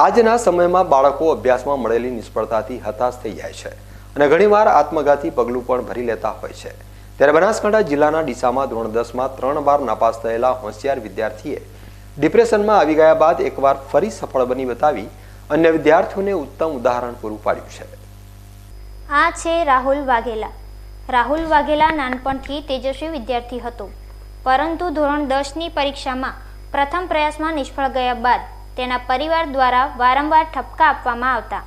આજના સમયમાં બાળકો અભ્યાસમાં મળેલી નિષ્ફળતાથી હતાશ થઈ જાય છે અને ઘણીવાર આત્મઘાતી પગલું પણ ભરી લેતા હોય છે. ત્યારે બનાસકાંઠા જિલ્લાના ડીસામાં ધોરણ દસમાં ત્રણ વાર નાપાસ થયેલા હોશિયાર વિદ્યાર્થીએ ડિપ્રેશનમાં આવી ગયા બાદ એકવાર ફરી સફળ બની બતાવી અન્ય વિદ્યાર્થીઓને ઉત્તમ ઉદાહરણ પૂરું પાડ્યું છે. આ છે રાહુલ વાઘેલા. રાહુલ વાઘેલા નાનપણથી તેજસ્વી વિદ્યાર્થી હતો. પરંતુ ધોરણ દસની પરીક્ષામાં પ્રથમ પ્રયાસમાં નિષ્ફળ ગયા બાદ તેના પરિવાર દ્વારા વારંવાર ઠપકા આપવામાં આવતા.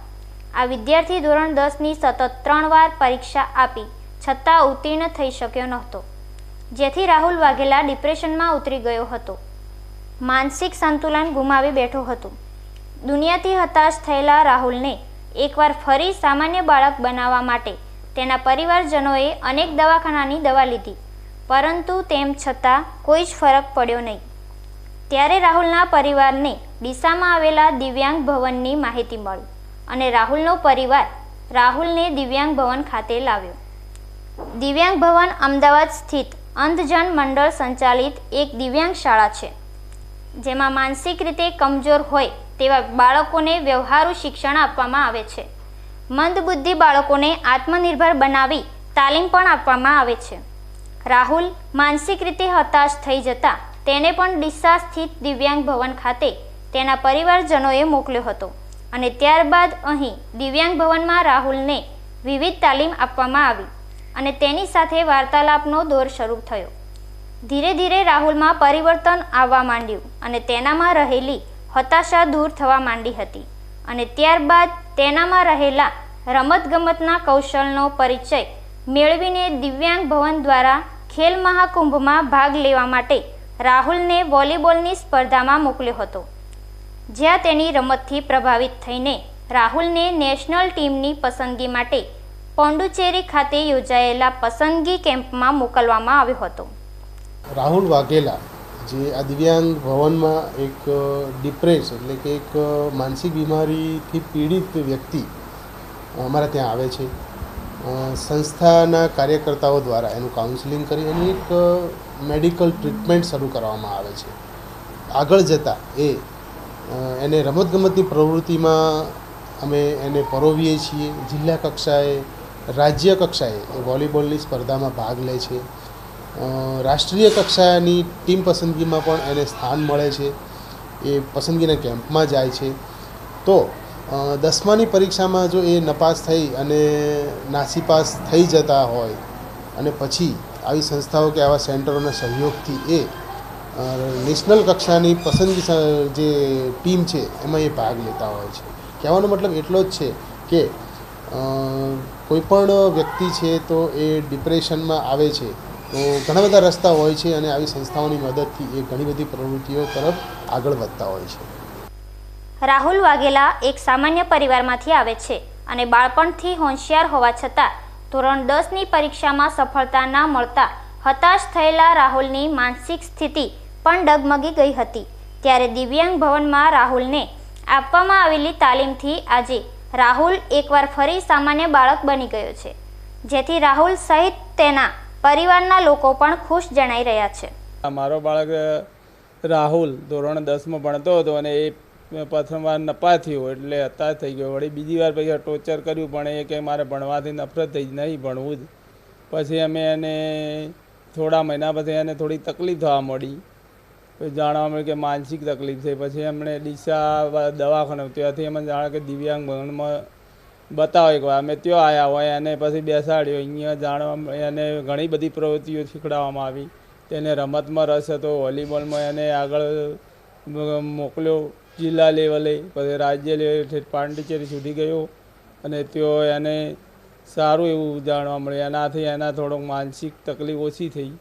આ વિદ્યાર્થી ધોરણ દસની સતત ત્રણ વાર પરીક્ષા આપી, છતાં ઉત્તીર્ણ થઈ શક્યો નહોતો. જેથી રાહુલ વાઘેલા ડિપ્રેશનમાં ઉતરી ગયો હતો. માનસિક સંતુલન ગુમાવી બેઠો હતો. દુનિયાથી હતાશ થયેલા રાહુલને એકવાર ફરી સામાન્ય બાળક બનાવવા માટે તેના પરિવારજનોએ અનેક દવાખાનાની દવા લીધી, પરંતુ તેમ છતાં કોઈ જ ફરક પડ્યો નહીં. ત્યારે રાહુલના પરિવારને ડીસામાં આવેલા દિવ્યાંગ ભવનની માહિતી મળી અને રાહુલનો પરિવાર રાહુલને દિવ્યાંગ ભવન ખાતે લાવ્યો. દિવ્યાંગ ભવન અમદાવાદ સ્થિત અંધજન મંડળ સંચાલિત એક દિવ્યાંગ શાળા છે, જેમાં માનસિક રીતે કમજોર હોય તેવા બાળકોને વ્યવહારુ શિક્ષણ આપવામાં આવે છે. મંદબુદ્ધિ બાળકોને આત્મનિર્ભર બનાવી તાલીમ પણ આપવામાં આવે છે. રાહુલ માનસિક રીતે હતાશ થઈ જતા તેને પણ ડીસા સ્થિત દિવ્યાંગ ભવન ખાતે તેના પરિવારજનોએ મોકલ્યો હતો. અને ત્યારબાદ અહીં દિવ્યાંગ ભવનમાં રાહુલને વિવિધ તાલીમ આપવામાં આવી અને તેની સાથે વાર્તાલાપનો દોર શરૂ થયો. ધીરે ધીરે રાહુલમાં પરિવર્તન આવવા માંડ્યું અને તેનામાં રહેલી હતાશા દૂર થવા માંડી હતી. અને ત્યારબાદ તેનામાં રહેલા રમતગમતના કૌશલનો પરિચય મેળવીને દિવ્યાંગ ભવન દ્વારા ખેલ મહાકુંભમાં ભાગ લેવા માટે રાહુલને વોલીબોલની સ્પર્ધામાં મોકલ્યો હતો, જ્યાં તેની રમતથી પ્રભાવિત થઈને રાહુલને નેશનલ ટીમની પસંદગી માટે પોંડુચેરી ખાતે યોજાયેલા પસંદગી કેમ્પમાં મોકલવામાં આવ્યો હતો. રાહુલ વાઘેલા, જે આ દિવ્યાંગ ભવનમાં એક ડિપ્રેસ એટલે કે એક માનસિક બીમારીથી પીડિત વ્યક્તિ અમારા ત્યાં આવે છે. સંસ્થાના કાર્યકર્તાઓ દ્વારા એનું કાઉન્સિલિંગ કરી અને એક મેડિકલ ટ્રીટમેન્ટ શરૂ કરવામાં આવે છે. આગળ જતાં એ એને રમતગમતની પ્રવૃત્તિમાં અમે એને પરોવીએ છીએ. જિલ્લા કક્ષાએ, રાજ્ય કક્ષાએ એ વોલીબોલની સ્પર્ધામાં ભાગ લે છે. રાષ્ટ્રીય કક્ષાની ટીમ પસંદગીમાં પણ એને સ્થાન મળે છે. એ પસંદગીના કેમ્પમાં જાય છે. તો દસમાની પરીક્ષામાં જો એ નપાસ થઈ અને નાસીપાસ થઈ જતા હોય અને પછી આવી સંસ્થાઓ કે આવા સેન્ટરોના સહયોગથી એ નેશનલ કક્ષાની પસંદગી જે ટીમ છે, એમાં એ ભાગ લેતા હોય છે. કહેવાનો મતલબ એટલો જ છે કે કોઈપણ વ્યક્તિ છે તો એ ડિપ્રેશનમાં આવે છે. તો ઘણા બધા રસ્તા હોય છે અને આવી સંસ્થાઓની મદદથી એ ઘણી બધી પ્રવૃત્તિઓ તરફ આગળ વધતા હોય છે. રાહુલ વાઘેલા એક સામાન્ય પરિવારમાંથી આવે છે અને બાળપણથી હોશિયાર હોવા છતાં ધોરણ દસની પરીક્ષામાં સફળતા ના મળતા હતાશ થયેલા રાહુલની માનસિક સ્થિતિ પણ ડગમગી ગઈ હતી. ત્યારે દિવ્યાંગ ભવનમાં રાહુલને આપવામાં આવેલી તાલીમથી આજે રાહુલ એકવાર ફરી સામાન્ય બાળક બની ગયો છે. જેથી રાહુલ સહિત તેના પરિવારના લોકો પણ ખુશ જણાઈ રહ્યા છે. મારો બાળક રાહુલ ધોરણ દસમાં ભણતો હતો અને એ પ્રથમ વાર નપા થયો એટલે હતાશ થઈ ગયો. વળી બીજી વાર પછી ટોર્ચર કર્યું, પણ એ કે મારે ભણવાથી નફરત થઈ જ નહીં, ભણવું જ. પછી અમે એને થોડા મહિના પછી એને થોડી તકલીફ થવા મળી. પછી જાણવા મળ્યું કે માનસિક તકલીફ છે. પછી એમણે ડીસા દવાખાને, ત્યાંથી અમે જાણે કે દિવ્યાંગ ભવનમાં બતાવો એકવાર અમે ત્યાં આવ્યા હોય. અને પછી બેસાડ્યો. અહીંયા જાણવા એને ઘણી બધી પ્રવૃત્તિઓ શીખડાવવામાં આવી. તેને રમતમાં રસ હતો. વોલીબોલમાં એને આગળ મોકલ્યો. જિલ્લા લેવલે, પછી રાજ્ય લેવલે પાંડિચેરી સુધી ગયો અને તેઓ એને સારું એવું જાણવા મળ્યું. એનાથી એના થોડોક માનસિક તકલીફ ઓછી થઈ.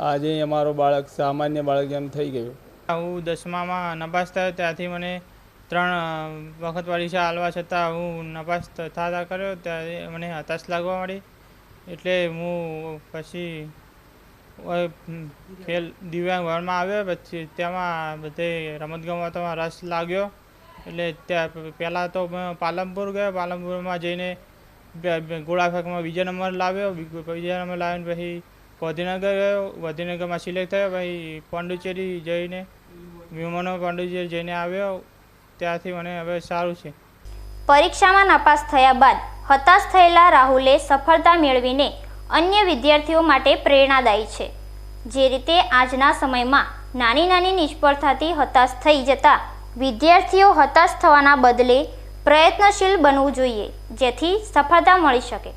આજે અમારો બાળક, સામાન્ય બાળક એમ થઈ ગયો. હું દસમામાં નપાસ થયો, ત્યાંથી મને ત્રણ વખત પરીક્ષા હાલવા છતાં હું નપાસ થતા કર્યો. ત્યારે મને હતાશ લાગવા મળી એટલે હું પછી ખેલ, દિવ્યાંગ ભવનમાં આવ્યો, પછી તેમાં બધે રમતગમતમાં રસ લાગ્યો. એટલે ત્યાં પહેલાં તો પાલનપુર ગયો, પાલનપુરમાં જઈને ગોળા ફેંકમાં બીજા નંબર લાવ્યો બીજા નંબર લાવીને પછી ગાંધીનગર ગયો. ગાંધીનગરમાં સિલેક્ટ થયો, પછી પોંડુચેરી જઈને, વિમાનો પોંડુચેરી જઈને આવ્યો. ત્યાંથી મને હવે સારું છે. પરીક્ષામાં નાપાસ થયા બાદ હતાશ થયેલા રાહુલે સફળતા મેળવીને અન્ય વિદ્યાર્થીઓ માટે પ્રેરણાદાયી છે. જે રીતે આજના સમયમાં નાની નાની નિષ્ફળતાથી હતાશ થઈ જતા વિદ્યાર્થીઓ હતાશ થવાના બદલે પ્રયત્નશીલ બનવું જોઈએ, જેથી સફળતા મળી શકે.